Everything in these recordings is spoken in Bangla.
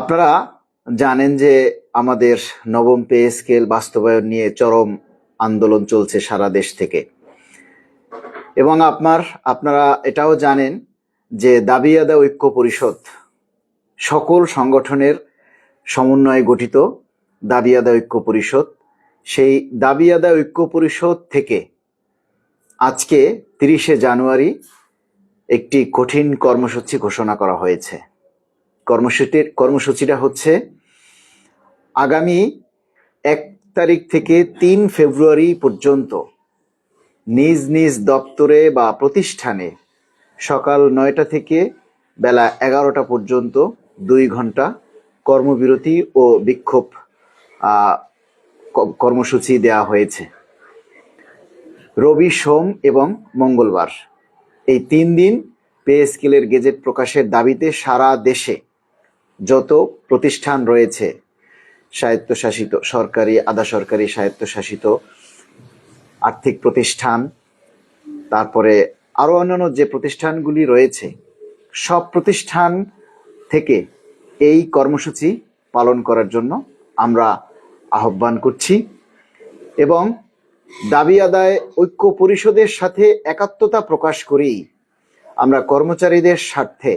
আপনারা জানেন যে আমাদের নবম পে স্কেল বাস্তবায়ন নিয়ে চরম আন্দোলন চলছে সারা দেশ থেকে। এবং আপনার, আপনারা এটাও জানেন যে দাবি আদায় ঐক্য পরিষদ সকল সংগঠনের সমন্বয়ে গঠিত দাবি আদা ঐক্য পরিষদ। সেই দাবি আদায় ঐক্য পরিষদ থেকে আজকে তিরিশে জানুয়ারি একটি কঠিন কর্মসূচি ঘোষণা করা হয়েছে। কর্মসূচির কর্মসূচিটা হচ্ছে আগামী এক তারিখ থেকে তিন ফেব্রুয়ারি পর্যন্ত নিজ নিজ দপ্তরে বা প্রতিষ্ঠানে সকাল নয়টা থেকে বেলা এগারোটা পর্যন্ত দুই ঘণ্টা কর্মবিরতি ও বিক্ষোভ কর্মসূচি দেওয়া হয়েছে। রবি, সোম এবং মঙ্গলবার। এই তিন দিন পে স্কেলের গেজেট প্রকাশের দাবিতে সারা দেশে যত প্রতিষ্ঠান রয়েছে স্বায়ত্তশাসিত, সরকারি আধা সরকারি স্বায়ত্তশাসিত আর্থিক প্রতিষ্ঠান, তারপরে আরও অন্যান্য যে প্রতিষ্ঠানগুলি রয়েছে, সব প্রতিষ্ঠান থেকে এই কর্মসূচি পালন করার জন্য আমরা আহ্বান করছি এবং দাবি আদায় ঐক্য পরিষদের সাথে একাত্মতা প্রকাশ করেই আমরা কর্মচারীদের স্বার্থে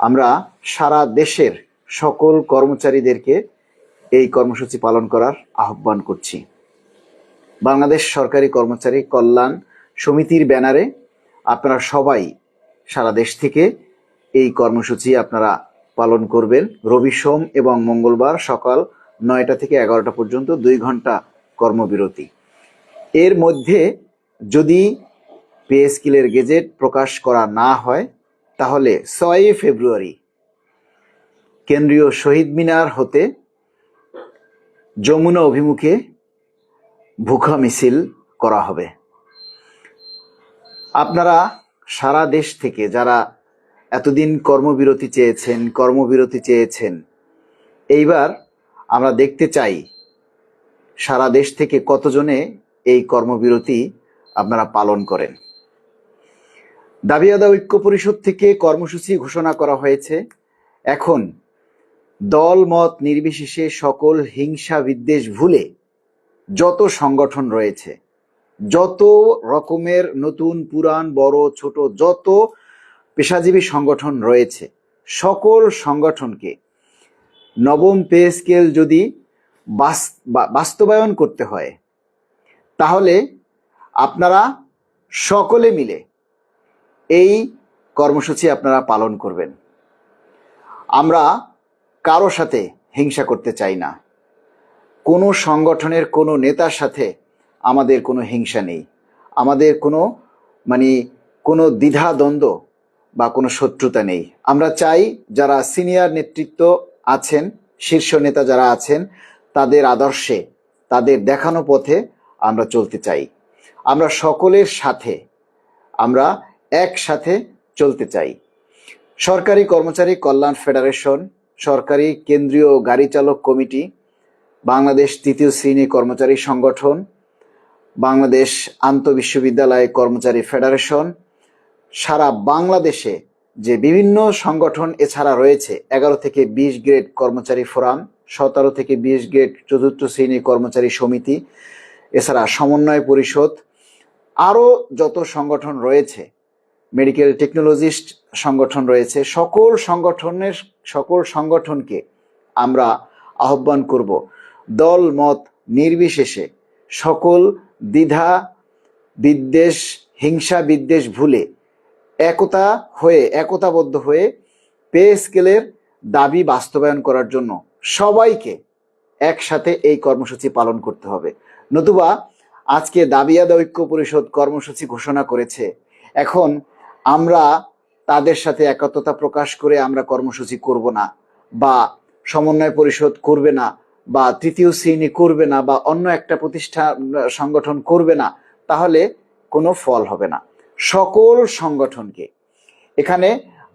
আমরা সারা দেশের সকল কর্মচারীদেরকে এই কর্মসূচি পালন করার আহ্বান করছি। বাংলাদেশ সরকারি কর্মচারী কল্যাণ সমিতির ব্যানারে আপনারা সবাই সারা দেশ থেকে এই কর্মসূচি আপনারা পালন করবেন। রবি সোম এবং মঙ্গলবার সকাল নয়টা থেকে এগারোটা পর্যন্ত দুই ঘণ্টা কর্মবিরতি। এর মধ্যে যদি পে স্কিলের গেজেট প্রকাশ করা না হয় তাহলে ছয়ই ফেব্রুয়ারি কেন্দ্রীয় শহীদ মিনার হতে যমুনা অভিমুখে ভুখা মিছিল করা হবে। আপনারা সারা দেশ থেকে যারা এতদিন কর্মবিরতি চেয়েছেন কর্মবিরতি চেয়েছেন, এইবার আমরা দেখতে চাই সারা দেশ থেকে কতজনে এই কর্মবিরতি আপনারা পালন করেন। দাবি আদায় ঐক্য পরিষদ থেকে কর্মসূচি ঘোষণা করা হয়েছে। এখন দল, মত নির্বিশেষে সকল হিংসা বিদ্বেষ ভুলে যত সংগঠন রয়েছে, যত রকমের নতুন, পুরান, বড়, ছোট, যত পেশাজীবী সংগঠন রয়েছে, সকল সংগঠনকে নবম পে স্কেল যদি বাস্তবায়ন করতে হয়, তাহলে আপনারা সকলে মিলে এই কর্মসূচি আপনারা পালন করবেন। আমরা কারও সাথে হিংসা করতে চাই না। কোনো সংগঠনের কোনো নেতার সাথে আমাদের কোনো হিংসা নেই। আমাদের কোনো মানে কোনো দ্বিধা, দ্বন্দ্ব বা কোনো শত্রুতা নেই। আমরা চাই যারা সিনিয়র নেতৃত্ব আছেন, শীর্ষ নেতা যারা আছেন, তাদের আদর্শে, তাদের দেখানো পথে আমরা চলতে চাই। আমরা সকলের সাথে আমরা একসাথে চলতে চাই। সরকারি কর্মচারী কল্যাণ ফেডারেশন, সরকারি কেন্দ্রীয় গাড়ি চালক কমিটি, বাংলাদেশ তৃতীয় শ্রেণি কর্মচারী সংগঠন, বাংলাদেশ আন্তঃবিশ্ববিদ্যালয় কর্মচারী ফেডারেশন, সারা বাংলাদেশে যে বিভিন্ন সংগঠন এছাড়া রয়েছে, এগারো থেকে বিশ গ্রেড কর্মচারী ফোরাম, সতেরো থেকে বিশ গ্রেড চতুর্থ শ্রেণি কর্মচারী সমিতি, এছাড়া সমন্বয় পরিষদ, আরও যত সংগঠন রয়েছে মেডিকেল টেকনোলজিস্ট সংগঠন রয়েছে। সকল সংগঠনের, সকল সংগঠনকে আমরা আহ্বান করব। দল, মত নির্বিশেষে সকল দ্বিধা, বিদ্বেষ, হিংসা, বিদ্বেষ ভুলে একতা হয়ে, একতাবদ্ধ হয়ে পে স্কেলের দাবি বাস্তবায়ন করার জন্য সবাইকে একসাথে এই কর্মসূচি পালন করতে হবে। নতুবা আজকে দাবি আদায় ঐক্য পরিষদ কর্মসূচি ঘোষণা করেছে। এখন আমরা তাদের সাথে একত্রতা প্রকাশ করে আমরা কর্মসূচি করব না, বা সমন্বয় পরিষদ করবে না, বা তৃতীয় শ্রেণি করবে না, বা অন্য একটা প্রতিষ্ঠান সংগঠন করবে না, তাহলে কোনো ফল হবে না। সকল সংগঠনকে। এখানে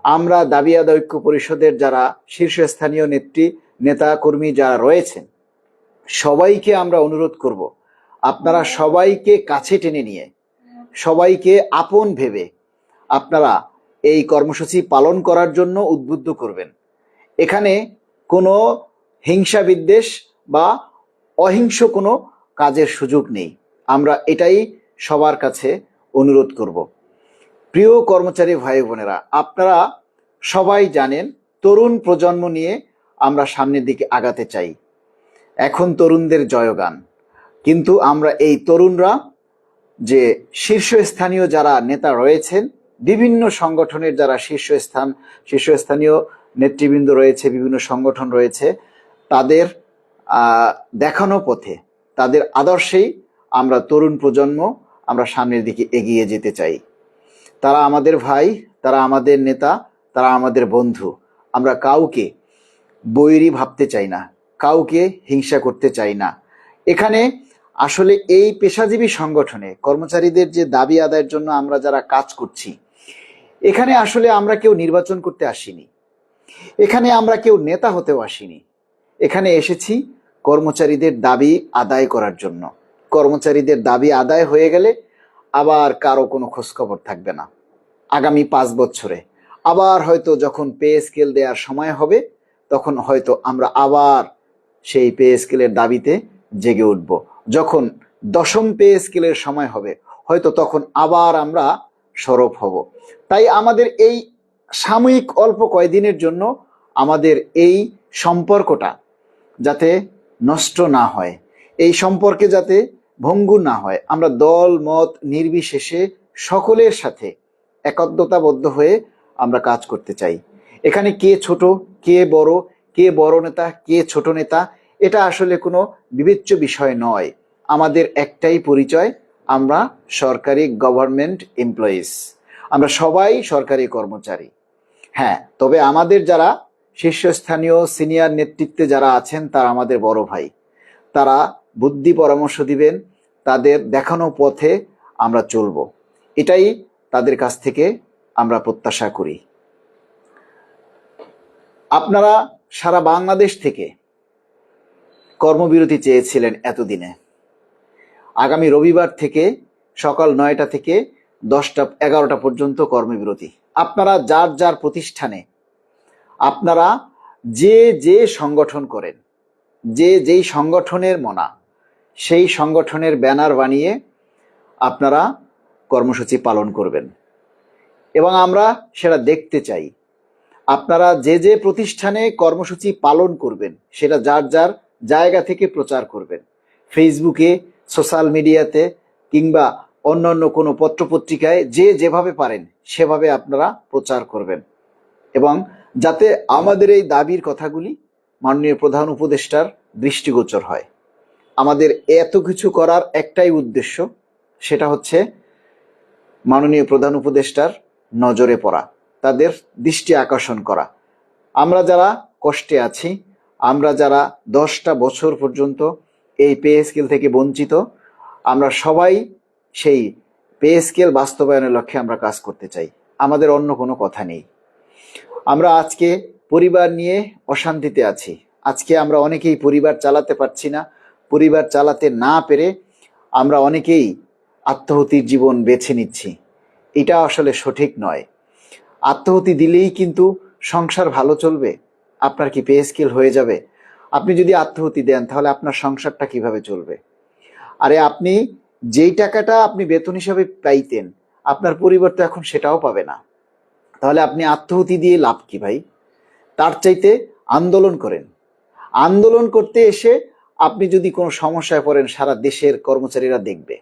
আমরা দাবি আদায় ঐক্য পরিষদের যারা শীর্ষস্থানীয় নেত্রী, নেতা, কর্মী যারা রয়েছেন, সবাইকে আমরা অনুরোধ করব, আপনারা সবাইকে কাছে টেনে নিয়ে, সবাইকে আপন ভেবে আপনারা এই কর্মসূচি পালন করার জন্য উদ্বুদ্ধ করবেন। এখানে কোনো হিংসা বিদ্বেষ বা অহিংস কোনো কাজের সুযোগ নেই। আমরা এটাই সবার কাছে অনুরোধ করব। প্রিয় কর্মচারী ভাই বোনেরা, আপনারা সবাই জানেন, তরুণ প্রজন্ম নিয়ে আমরা সামনের দিকে আগাতে চাই। এখন তরুণদের জয়গান। কিন্তু আমরা এই তরুণরা, যে শীর্ষস্থানীয় যারা নেতা রয়েছেন বিভিন্ন সংগঠনের যারা শীর্ষস্থান, শীর্ষস্থানীয় নেতৃবৃন্দ রয়েছে, বিভিন্ন সংগঠন রয়েছে, তাদের দেখানো পথে, তাদের আদর্শেই আমরা তরুণ প্রজন্ম, আমরা সামনের দিকে এগিয়ে যেতে চাই। তারা আমাদের ভাই, তারা আমাদের নেতা, তারা আমাদের বন্ধু। আমরা কাউকে বৈরী ভাবতে চাই না, কাউকে হিংসা করতে চাই না। এখানে আসলে এই পেশাজীবী সংগঠনে কর্মচারীদের যে দাবি আদায়ের জন্য আমরা যারা কাজ করছি এখানে আসলে আমরা কেউ নির্বাচন করতে আসিনি। এখানে আমরা কেউ নেতা হতেও আসিনি। এখানে এসেছি কর্মচারীদের দাবি আদায় করার জন্য। কর্মচারীদের দাবি আদায় হয়ে গেলে আবার কারও কোনো খোঁজখবর থাকবে না। আগামী পাঁচ বছরে আবার হয়তো যখন পে স্কেল দেওয়ার সময় হবে, তখন হয়তো আমরা আবার সেই পে স্কেলের দাবিতে জেগে উঠব। যখন দশম পে স্কেলের সময় হবে, হয়তো তখন আবার আমরা সরব হব। তাই আমাদের এই সাময়িক অল্প কয়দিনের জন্য আমাদের এই সম্পর্কটা যাতে নষ্ট না হয়, এই সম্পর্কে যাতে ভঙ্গুর না হয়, আমরা দল, মত, নির্বিশেষে সকলের সাথে একত্রতাবদ্ধ হয়ে আমরা কাজ করতে চাই। এখানে কে ছোট, কে বড় কে বড় নেতা, কে ছোট নেতা, এটা আসলে কোনো বিবেচ্য বিষয় নয়। আমাদের একটাই পরিচয় আমরা সরকারি গভর্নমেন্ট এমপ্লয়িজ আমরা সবাই সরকারি কর্মচারী। হ্যাঁ তবে আমাদের যারা শীর্ষস্থানীয় সিনিয়র নেতৃত্বে যারা আছেন, তারা আমাদের বড় ভাই। তারা বুদ্ধি পরামর্শ দিবেন, তাদের দেখানো পথে আমরা চলব। এটাই তাদের কাছ থেকে আমরা প্রত্যাশা করি। আপনারা সারা বাংলাদেশ থেকে কর্মবিরতি চেয়েছিলেন এতদিনে। আগামী রবিবার থেকে সকাল নয়টা থেকে দশটা, এগারোটা পর্যন্ত কর্মবিরতি। আপনারা যার যার প্রতিষ্ঠানে, আপনারা যে যে সংগঠন করেন, যে যেই সংগঠনের মনা, সেই সংগঠনের ব্যানার বানিয়ে আপনারা কর্মসূচি পালন করবেন। এবং আমরা সেটা দেখতে চাই। আপনারা যে যে প্রতিষ্ঠানে কর্মসূচি পালন করবেন, সেটা যার যার জায়গা থেকে প্রচার করবেন। ফেসবুকে সোশ্যাল মিডিয়াতে কিংবা অন্য অন্য কোনো পত্রপত্রিকায় যে যেভাবে পারেন, সেভাবে আপনারা প্রচার করবেন। এবং যাতে আমাদের এই দাবির কথাগুলি মাননীয় প্রধান উপদেষ্টার দৃষ্টিগোচর হয়। আমাদের এত কিছু করার একটাই উদ্দেশ্য, সেটা হচ্ছে মাননীয় প্রধান উপদেষ্টার নজরে পড়া, তাদের দৃষ্টি আকর্ষণ করা। আমরা যারা কষ্টে আছি, আমরা যারা দশটা বছর পর্যন্ত এই পে স্কেল থেকে বঞ্চিত। আমরা সবাই সেই পে স্কেল বাস্তবায়নের লক্ষ্যে আমরা কাজ করতে চাই। আমাদের অন্য কোনো কথা নেই। আমরা আজকে পরিবার নিয়ে অশান্তিতে আছি। আজকে আমরা অনেকেই পরিবার চালাতে পারছি না। পরিবার চালাতে না পেরে আমরা অনেকেই আত্মহতির জীবন বেছে নিচ্ছি। এটা আসলে সঠিক নয়। আত্মহতি দিলেই কিন্তু সংসার ভালো চলবে। আপনার কি পে স্কেল হয়ে যাবে? আপনি যদি আত্মহতি দেন, তাহলে আপনার সংসারটা কীভাবে চলবে? আরে আপনি যেই টাকাটা আপনি বেতন হিসাবে পাইতেন, আপনার পরিবার তো এখন সেটাও পাবে না। তাহলে আপনি আত্মহতি দিয়ে লাভ কি ভাই? তার চাইতে আন্দোলন করেন। আন্দোলন করতে এসে আপনি যদি কোনো সমস্যায় পড়েন, সারা দেশের কর্মচারীরা দেখবে।